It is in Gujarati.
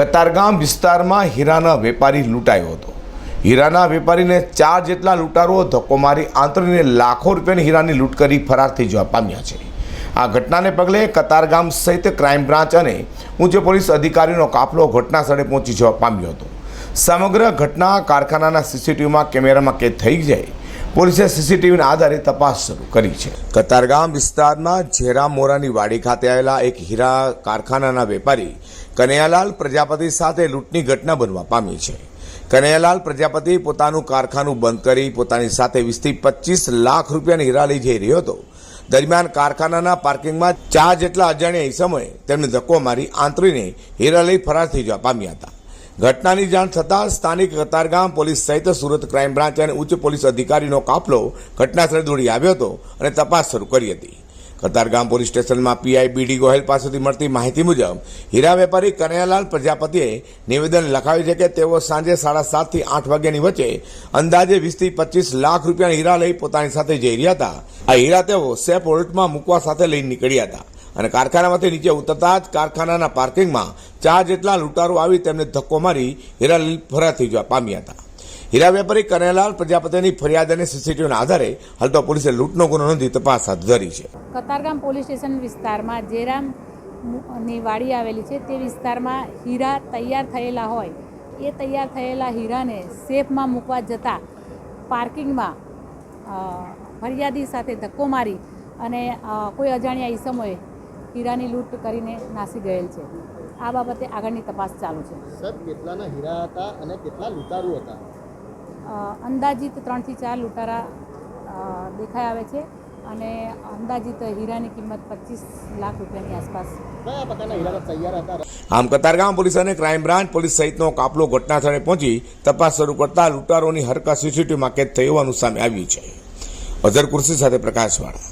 કતારગામ વિસ્તારમાં હીરાના વેપારી લૂંટાયો હતો. હીરાના વેપારીને ચાર જેટલા લૂંટારુઓ ધક્કો મારી આંતરીને લાખો રૂપિયાની હીરાની લૂંટ કરી ફરાર થઈ જવા પામ્યા છે. આ ઘટનાને પગલે કતારગામ સહિત ક્રાઇમ બ્રાન્ચ અને ઉચ્ચ પોલીસ અધિકારીનો કાફલો ઘટના સ્થળે પહોંચી જવા પામ્યો હતો. સમગ્ર ઘટના કારખાનાના સીસીટીવીમાં કેમેરામાં કેદ થઈ જાય પોલીસે સીસીટીવીના આધારે તપાસ શરૂ કરી છે. કતારગામ વિસ્તારમાં જેરામ મોરાની વાડી ખાતે આવેલા એક હીરા કારખાનાના વેપારી કનૈયાલાલ પ્રજાપતિ સાથે લૂંટની ઘટના બનવા પામી છે. કનૈયાલાલ પ્રજાપતિ પોતાનું કારખાનું બંધ કરી પોતાની સાથે વીસથી પચીસ લાખ રૂપિયાની હીરા લઈ જઈ રહ્યો હતો. દરમિયાન કારખાનાના પાર્કિંગમાં ચાર જેટલા અજાણ્યા સમયે તેમને ધક્કો મારી આંતરીને હીરા લઈ ફરાર થઈ જવા પામ્યા હતા. ઘટનાની જાણ થતાં સ્થાનિક કતારગામ પોલીસ સહિત સુરત ક્રાઇમ બ્રાન્ચ અને ઉચ્ચ પોલીસ અધિકારીનો કાફલો ઘટનાસ્થળે દોડી આવ્યો હતો અને તપાસ શરૂ કરી હતી. કતારગામ પોલીસ સ્ટેશનમાં P I B D Gohel પાસેથી મળતી માહિતી મુજબ, હીરા વેપારી કનૈયાલાલ પ્રજાપતિએ નિવેદન લખાવ્યું છે કે તેઓ સાંજે સાડા સાતથી આઠ વાગ્યાની વચ્ચે અંદાજે વીસથી પચીસ લાખ રૂપિયાના હીરા લઈ પોતાની સાથે જઈ રહ્યા હતા. આ હીરા તેઓ સેફ ઓલ્ટમાં મૂકવા સાથે લઈને નીકળ્યા હતા. અને કારખાનામાંથી નીચે ઉતરતા જ કારખાનાના પાર્કિંગમાં ચાર જેટલા લૂંટારો આવી તેમને ધક્કો મારી હીરા ફરાર થઈ જવા પામ્યા હતા. હીરા વેપારી કનૈયાલાલ પ્રજાપતિની ફરિયાદ અને સીસીટીવીના આધારે હાલ તો પોલીસે લૂંટનો ગુનો નોંધી તપાસ હાથ ધરી છે. કતારગામ પોલીસ સ્ટેશન વિસ્તારમાં જેરામની વાડી આવેલી છે તે વિસ્તારમાં હીરા તૈયાર થયેલા હોય. એ તૈયાર થયેલા હીરાને સેફમાં મૂકવા જતાં પાર્કિંગમાં ફરિયાદી સાથે ધક્કો મારી અને કોઈ અજાણ્યા ઈસમોએ હીરાની લૂંટ કરીને નાસી ગયેલ છે. આ બાબતે આગળની તપાસ ચાલુ છે. સર કેટલાના હીરા હતા અને કેટલા લૂંટારૂ હતા? અ, અંદાજિત ત્રણથી ચાર લૂંટારા દેખાઈ આવે છે અને અંદાજિત હીરાની કિંમત પચીસ લાખ રૂપિયાની આસપાસ. કયા પ્રકારના હીરા તૈયાર હતા? આમ કતારગામ પોલીસ અને ક્રાઇમ બ્રાન્ચ પોલીસ સહિતનો કાફલો ઘટના સ્થળે પહોંચી તપાસ શરૂ કરતા લૂંટારોની હરકત સીસીટીવીમાં કેદ થઈ હોવાનું સામે આવ્યું છે. અઝર કુર્સી સાથે પ્રકાશવાળા.